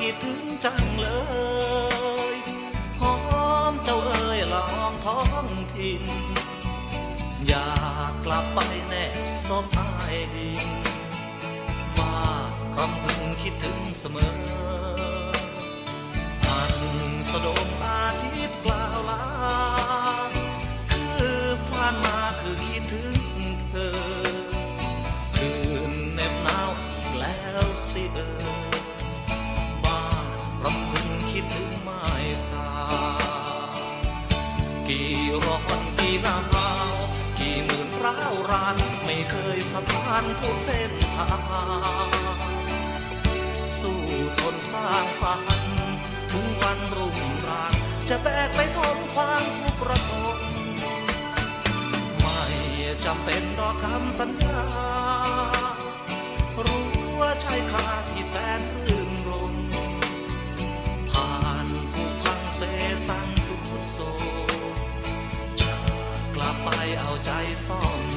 คิดถึงจังเลยหอมเจ้าเอ๋ยละอองท้องถิ่นอยากกลับไปแนบซบอายดินบ้านรำพึงคิดถึงเสมออันสะดมอาทิตย์กล่าวลา กี่ร้อนกี่หนาวกี่หมื่นร้าวรานไม่เคยสะท้านทุกเส้นทางสู้ทนสร้างฝันถึงวันรุ่งรางจะแบกไปทนความทุกข์ระทมไม่จำเป็นรอคำสัญญา รู้ว่าใช่ค่าที่แสนรื่ ใจซ่อม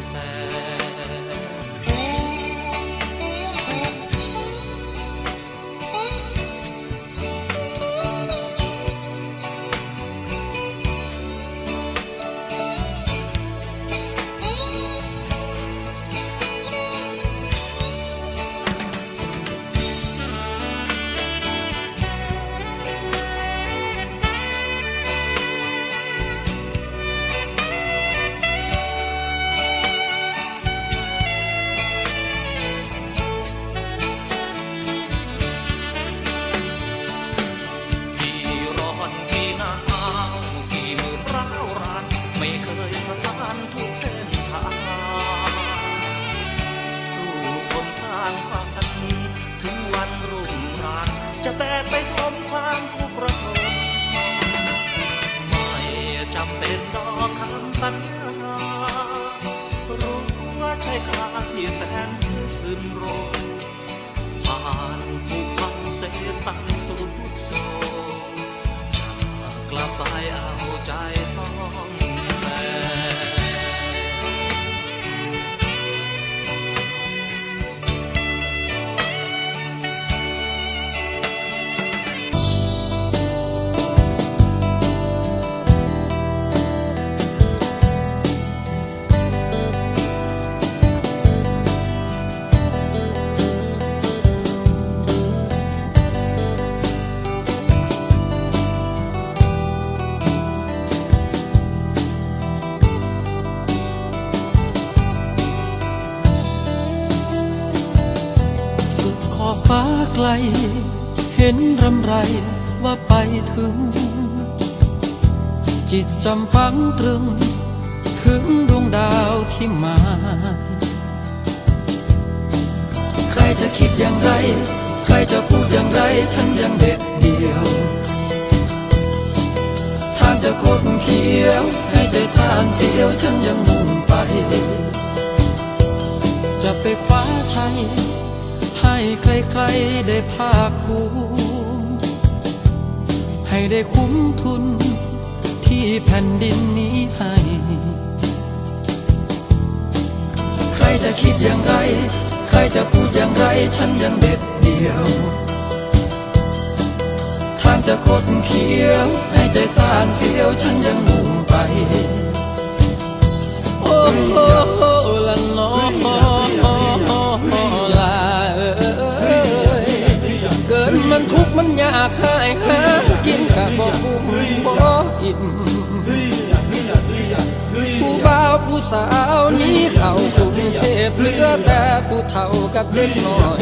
เห็นรำไรว่าไปถึง จิตจำฝังตรึง ถึงดวงดาวที่มา ใครจะคิดอย่างไร ใครจะพูดอย่างไร ฉันยังเด็ดเดียว ทางจะโคดเขียว ให้ใจสานเสียว ฉันยังมุ่งไป จะไปคว้าชัย ให้ใครๆได้ภาคภูมิให้ได้คุ้มทุนที่แผ่นดินนี้ให้ ใครจะคิดอย่างไร ใครจะพูดอย่างไร ฉันยังเด็ดเดียว ทางจะคดเขียว ให้ใจสานเสียว ฉันยังมุ่งไปากหายหากินกะบ่คุ้มบ่อิ่มผู้บ่าวผู้สาวนี้เข้ากรุงเทพเหลือแต่ผู้เฒ่ากับเด็กน้อย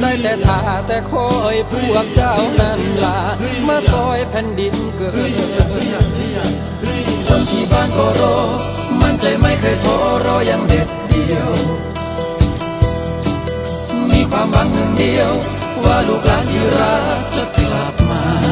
ได้แต่ท่าแต่คอยพวกเจ้านั้นลามาซอยแผ่นดินเกิดคนที่บ้านก็รอมั่นใจไม่เคยท้อรออย่างเด็ดเดียว มีความหวังหนึ่งเดียว ว่าลูกหลานที่รักจะกลับมา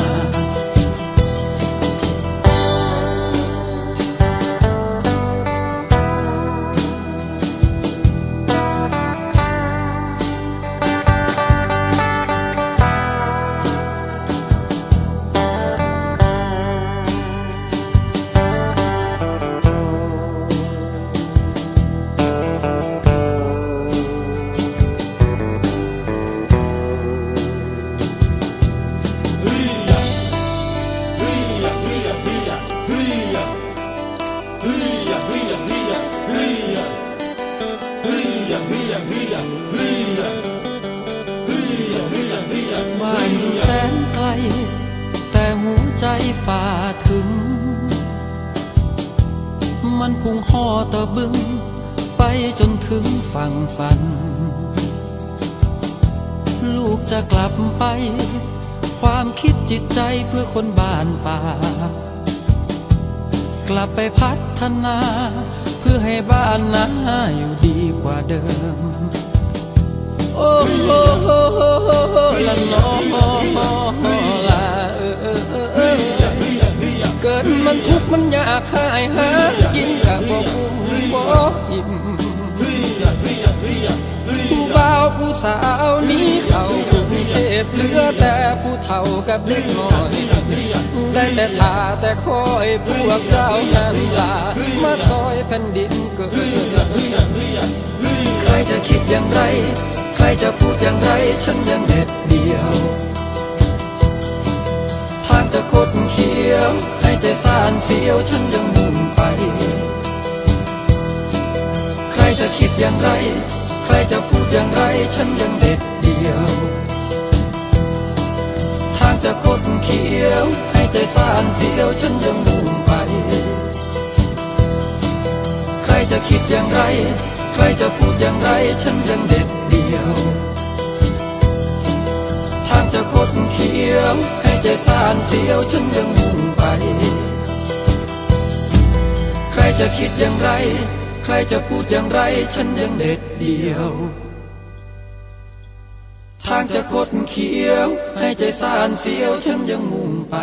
ฝ่าถึง มันพุ่งห่อตะบึง ไปจนถึงฝั่งฝัน ลูกจะกลับไป ความคิดจิตใจเพื่อคนบ้านป่า กลับไปพัฒนา เพื่อให้บ้านนาอยู่ดีกว่าเดิม โอ้โหละนอละเออ เกิดมันทุกข์มันอยากหายหากินกับบ่คุ้มบ่อิ่มผู้บ่าวผู้สาวนี้เขากรุงเทพเหลือแต่ผู้เฒ่ากับเด็กน้อย ได้แต่ทาแต่คอยพวกเจ้านั้นลามาซอยแผ่นดินเกิด ใครจะคิดอย่างไร ใครจะพูดอย่างไรฉันยังเด็ดเดียว ทางจะคดเขียว ให้ใจสานเสียวฉันยังมุ่งไป ใครจะคิดอย่างไร ใครจะพูดอย่างไรฉันยังเด็ดเดียว ทางจะคดเขียว ให้ใจสานเสียวฉันยังมุ่งไป ใครจะคิดอย่างไร ใครจะพูดอย่างไรฉันยังเด็ดเดียว ทางจะคดเขียวให้ใจสานเสียวฉันยังมุ่งไป จะคิดอย่างไร ใครจะพูดอย่างไร ฉันยังเด็ดเดียว ทางจะคดเขียว ให้ใจสานเสียว ฉันยังมุ่งไป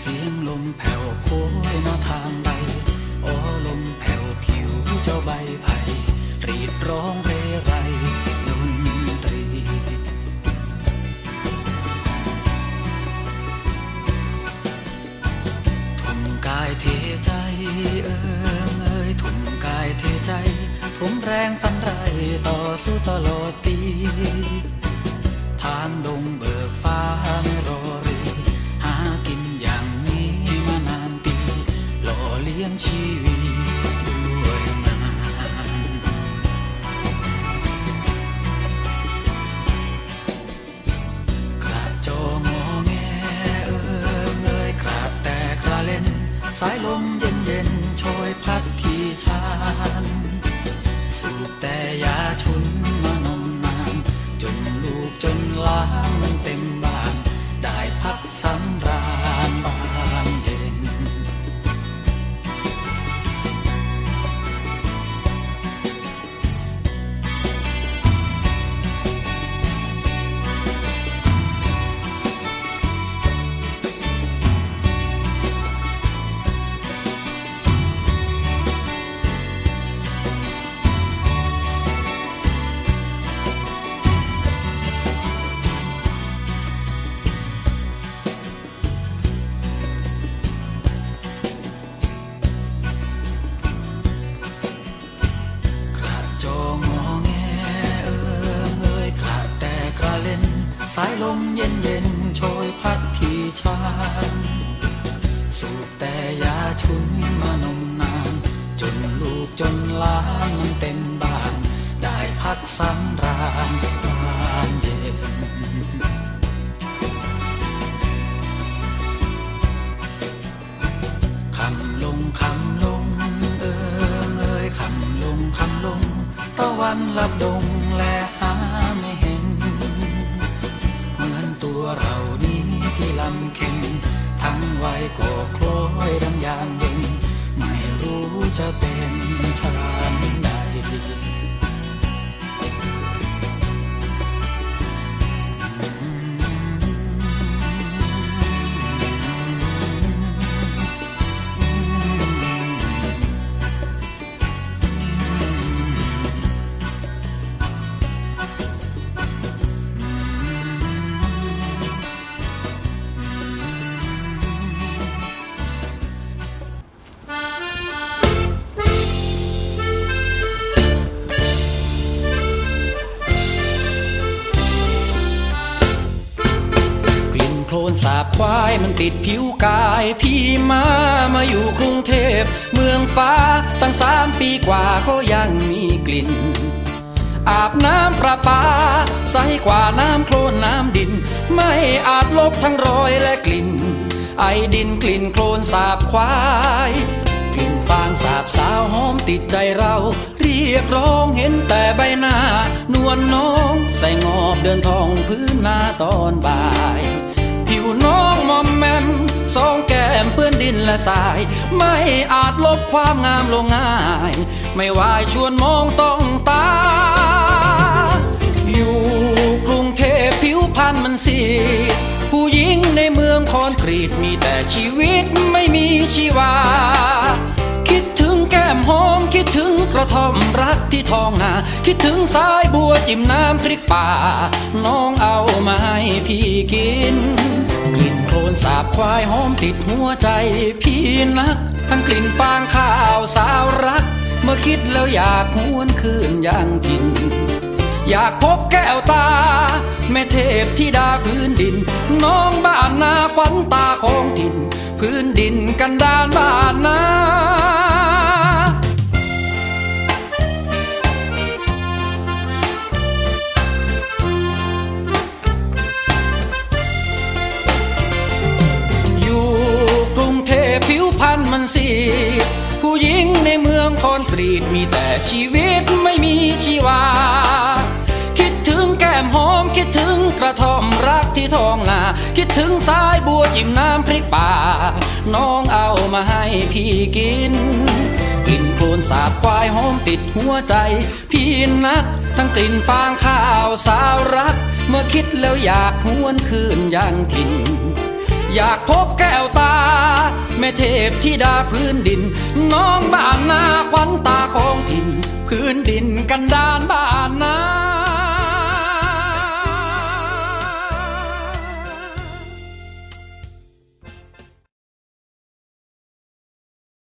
เสียงลมแผ่วโพยมาทางใดโอ้ลมแผ่วผิวเจ้าใบไผ่รีดร้องเรไรดนตรี ทุ่มกายเทใจเอิงเอ้ยทุ่มกายเทใจ ทุ่มแรงพันไรต่อสู้ตลอดปี สายลมเย็นเย็นโชยพัดที่ชานสูบแต่ยาชุนมานมนานจนลูกจนล้างมันเต็ม พักสำราญานเย็น คำลงคำลง เอิงเอ้ยคำลงคำลง ตะวันลับดงและหาไม่เห็น เหมือนตัวเรานี้ที่ลำเค็งทั้งวัยก็คล้อยดังยามเย็นไม่รู้จะเป็นชานใด สาบควายมันติดผิวกาย พี่มามาอยู่กรุงเทพ เมืองฟ้าตั้งสามปีกว่าก็ยังมีกลิ่น อาบน้ำประปา ใสกว่าน้ำโคลนน้ำดิน ไม่อาจลบทั้งรอยและกลิ่น ไอดินกลิ่นโคลนสาบควายกลิ่นฟางสาบสาวหอมติดใจเรา เรียกร้องเห็นแต่ใบหน้า นวลน้อง ใส่งอบเดินทองพื้นนาตอนบ่าย วน้องมอมแมมสองแก้มเปื้อนดินและทราย ไม่อาจลบความงามลงง่าย ไม่วายชวนมองต้องตา อยู่กรุงเทพผิวพรรณมันสีผู้หญิงในเมืองคอนกรีตมีแต่ชีวิตไม่มีชีวา คิดถึงแก้มหอมคิดถึงกระท่อมรักที่ท้องนาคิดถึงสายบัวจิ้มน้ำพริกป่า น้องเอามาให้พี่กิน กลิ่นโคลนสาบควายหอมติดหัวใจพี่นัก ทั้งกลิ่นฟางข้าวสาวรัก เมื่อคิดแล้วอยากหวนคืนอย่างกิน อยากพบแก้วตา แม่เทพที่ดาพื้นดิน น้องบ้านนาขวันตาของถิ่น พื้นดินกันดานบ้านนา พผิวพรรณมันสีดผู้หญิงในเมืองคอนกรีตมีแต่ชีวิตไม่มีชีวา คิดถึงแก้มหอมคิดถึงกระท่อมรักที่ท้องนา คิดถึงสายบัวจิ้มน้ำพริกป่า น้องเอามาให้พี่กิน กลิ่นโคลนสาบควายหอมติดหัวใจ พี่นัก ทั้งกลิ่นฟางข้าวสาวรัก เมื่อคิดแล้วอยากหวนคืนย่างถิ่นอยากพบแก้วตา แม่เทพที่ดาพื้นดิน น้องบ้านนาขวัญตาของถิ่น พื้นดินกันดานบ้านนา